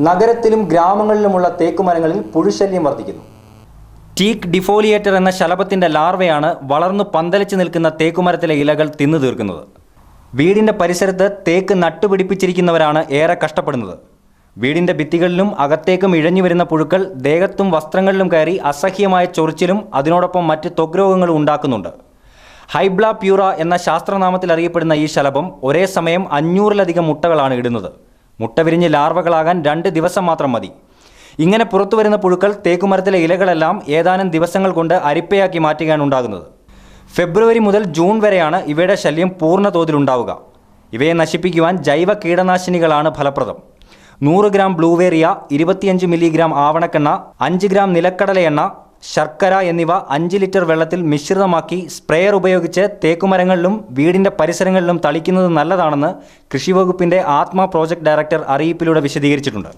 നഗരത്തിലും ഗ്രാമങ്ങളിലുമുള്ള തേക്കുമരങ്ങളിൽ പുഴുശല്യം വർദ്ധിക്കുന്നു. ടീക്ക് ഡിഫോലിയേറ്റർ എന്ന ശലഭത്തിന്റെ ലാർവയാണ് വളർന്നു പന്തലിച്ച് നിൽക്കുന്ന തേക്കുമരത്തിലെ ഇലകൾ തിന്നു തീർക്കുന്നത്. വീടിന്റെ പരിസരത്ത് തേക്ക് നട്ടുപിടിപ്പിച്ചിരിക്കുന്നവരാണ് ഏറെ കഷ്ടപ്പെടുന്നത്. വീടിന്റെ ഭിത്തികളിലും അകത്തേക്കും ഇഴഞ്ഞു വരുന്ന പുഴുക്കൾ ദേഹത്തും വസ്ത്രങ്ങളിലും കയറി അസഹ്യമായ ചൊറിച്ചിലും അതിനോടൊപ്പം മറ്റ് ത്വഗ്രോഗങ്ങളും ഉണ്ടാക്കുന്നുണ്ട്. ഹൈബ്ല പ്യൂറ എന്ന ശാസ്ത്രനാമത്തിൽ അറിയപ്പെടുന്ന ഈ ശലഭം ഒരേ സമയം അഞ്ഞൂറിലധികം മുട്ടകളാണ് ഇടുന്നത്. മുട്ട വിരിഞ്ഞ് ലാർവകളാകാൻ രണ്ട് ദിവസം മാത്രം മതി. ഇങ്ങനെ പുറത്തു വരുന്ന പുഴുക്കൾ തേക്കുമരത്തിലെ ഇലകളെല്ലാം ഏതാനും ദിവസങ്ങൾ കൊണ്ട് അരിപ്പയാക്കി മാറ്റുകയാണ് ഉണ്ടാകുന്നത്. ഫെബ്രുവരി മുതൽ ജൂൺ വരെയാണ് ഇവയുടെ ശല്യം പൂർണ തോതിലുണ്ടാവുക ഇവയെ നശിപ്പിക്കുവാൻ ജൈവ കീടനാശിനികളാണ് ഫലപ്രദം. നൂറ് ഗ്രാം ബ്ലൂവേറിയ ഇരുപത്തിയഞ്ച് മില്ലിഗ്രാം ആവണക്കെണ്ണ അഞ്ച് ഗ്രാം നിലക്കടല എണ്ണ ശർക്കര എന്നിവ അഞ്ച് ലിറ്റർ വെള്ളത്തിൽ മിശ്രിതമാക്കി സ്പ്രേയർ ഉപയോഗിച്ച് തേക്കുമരങ്ങളിലും വീടിന്റെ പരിസരങ്ങളിലും തളിക്കുന്നത് നല്ലതാണെന്ന് കൃഷിവകുപ്പിന്റെ ആത്മ പ്രോജക്ട് ഡയറക്ടർ അറിയിപ്പിലൂടെ വിശദീകരിച്ചിട്ടുണ്ട്.